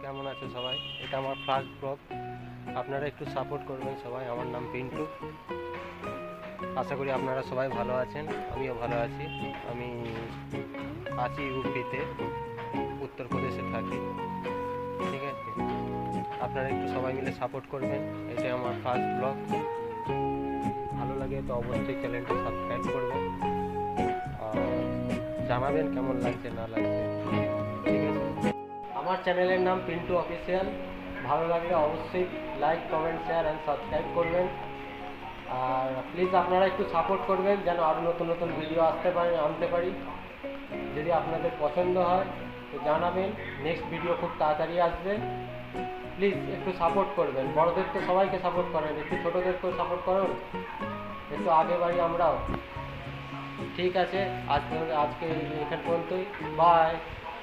কেমন আছে সবাই? এটা আমার ফার্স্ট ব্লগ আপনারা একটু সাপোর্ট করবেন সবাই। আমার নাম পিন্টু। আশা করি আপনারা সবাই ভালো আছেন। আমিও ভালো আছি। আমি আছি ইউপিতে। উত্তরপ্রদেশে থাকি। ঠিক আছে? আপনারা একটু সবাই মিলে সাপোর্ট করবেন। এটা আমার ফার্স্ট ব্লগ লাগে, তো অবশ্যই চ্যানেলটা সাবস্ক্রাইব করবেন জানাবেন কেমন লাগছে, না লাগছে। আমার চ্যানেলের নাম পিন্টু অফিসিয়াল ভালো লাগলে অবশ্যই like comment share and subscribe করবেন। আর প্লিজ আপনারা একটু সাপোর্ট করবেন, যেন আরও নতুন নতুন ভিডিও আসতে পারি, আনতে পারি। যদি আপনাদের পছন্দ হয়, তো জানাবেন। নেক্সট ভিডিও খুব তাড়াতাড়ি আসবে। প্লিজ একটু সাপোর্ট করবেন। বড়দের তো সবাইকে সাপোর্ট করেন। একটু ছোটোদেরকেও সাপোর্ট করুন। একটু আগে বাড়ি আমরাও। ঠিক আছে আজ আজকে এখান পর্যন্তই। বাই